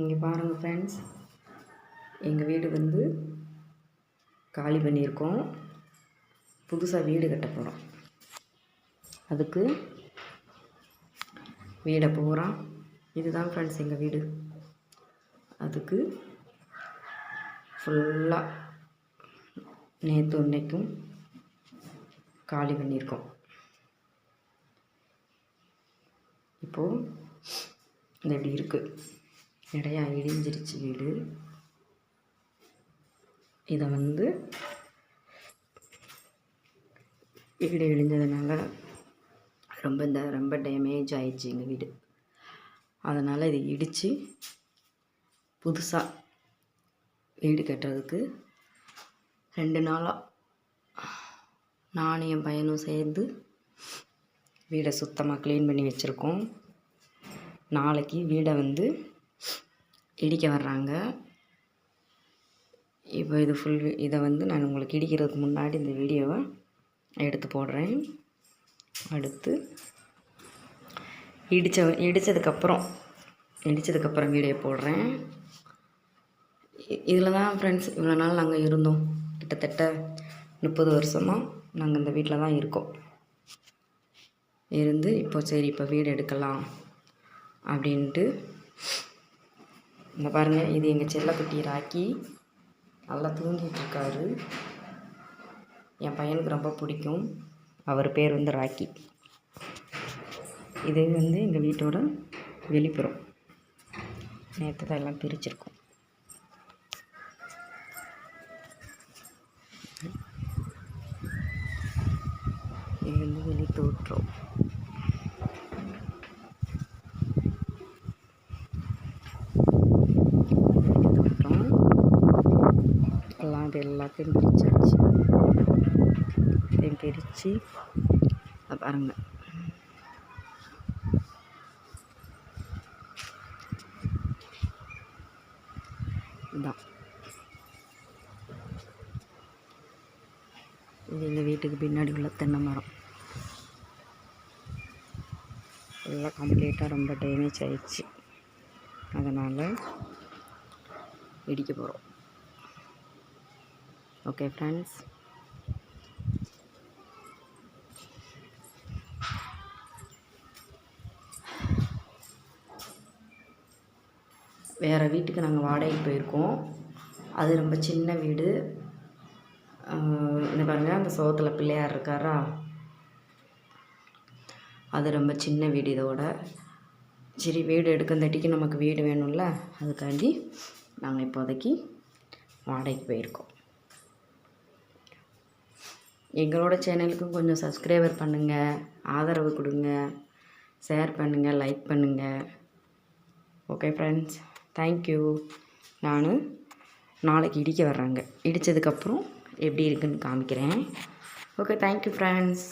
இங்கே பாருங்கள் ஃப்ரெண்ட்ஸ் எங்கள் வீடு வந்து காலி பண்ணியிருக்கோம். புதுசாக வீடு கட்ட போகிறோம் அதுக்கு வீடை போகிறோம் இதுதான் ஃப்ரெண்ட்ஸ் எங்கள் வீடு. அதுக்கு ஃபுல்லாக நேற்று இன்னைக்கும் காலி பண்ணியிருக்கோம். இப்போது இந்த இப்படி இருக்குது நிறையா இடிஞ்சிருச்சு வீடு. இதை வந்து வீடு இடிஞ்சதுனால ரொம்ப இந்த ரொம்ப டேமேஜ் ஆயிடுச்சு எங்கள் வீடு. அதனால் இதை இடித்து புதுசாக வீடு கட்டுறதுக்கு ரெண்டு நாளாக நானும் என் பையனும் சேர்ந்து வீடை சுத்தமாக க்ளீன் பண்ணி வச்சுருக்கோம். நாளைக்கு வீடை வந்து இடிக்க வர்றாங்க. இப்போ இது ஃபுல் இதை வந்து நான் உங்களுக்கு இடிக்கிறதுக்கு முன்னாடி இந்த வீடியோவை எடுத்து போடுறேன். அடுத்து இடித்த இடித்ததுக்கப்புறம் இடித்ததுக்கப்புறம் வீடியோ போடுறேன். இதில் தான் ஃப்ரெண்ட்ஸ் இவ்வளோ நாள் நாங்கள் இருந்தோம். கிட்டத்தட்ட முப்பது வருஷமாக நாங்கள் இந்த வீட்டில் தான் இருக்கோம். இருந்து இப்போ சரி இப்போ வீடு எடுக்கலாம் அப்படின்ட்டு இந்த பாருங்கள் இது எங்கள் செல்லக்குட்டி ராக்கி. நல்லா தூங்கிட்டுருக்காரு. என் பையனுக்கு ரொம்ப பிடிக்கும். அவர் பேர் வந்து ராக்கி. இது வந்து எங்கள் வீட்டோட வெளிப்புறம். நேற்று தான் எல்லாம் பிரிச்சிருக்கோம். இது வந்து வெளி தோற்றம் வெளி தோற்றம் எல்லாம் இது எல்லாத்தையும் பிரிச்சாச்சு எல்லாத்தையும் பிரித்து பாருங்க. இதான். இது எங்கள் வீட்டுக்கு பின்னாடி உள்ள தென்னை மரம். எல்லாம் கம்ப்ளீட்டாக ரொம்ப டேமேஜ் ஆயிடுச்சு. அதனால் இடிக்க போகிறோம் ஓகே ஃப்ரெண்ட்ஸ் வேறு வீட்டுக்கு நாங்கள் வாடகைக்கு போயிருக்கோம். அது ரொம்ப சின்ன வீடு. இந்த பாருங்கள் அந்த சோத்தில் பிள்ளையார் இருக்காரா? அது ரொம்ப சின்ன வீடு இதோட. சரி வீடு எடுக்கந்தட்டிக்கு நமக்கு வீடு வேணும்ல அதுக்காண்டி நாங்கள் இப்போதைக்கு வாடகைக்கு போயிருக்கோம். எங்களோட சேனலுக்கும் கொஞ்சம் சப்ஸ்கிரைபர் பண்ணுங்கள் ஆதரவு கொடுங்க. ஷேர் பண்ணுங்கள் லைக் பண்ணுங்கள் ஓகே ஃப்ரெண்ட்ஸ் தேங்க்யூ நான் நாளைக்கு இடிக்க வர்றாங்க. இடித்ததுக்கப்புறம் எப்படி இருக்குன்னு காமிக்கிறேன். Okay thank you friends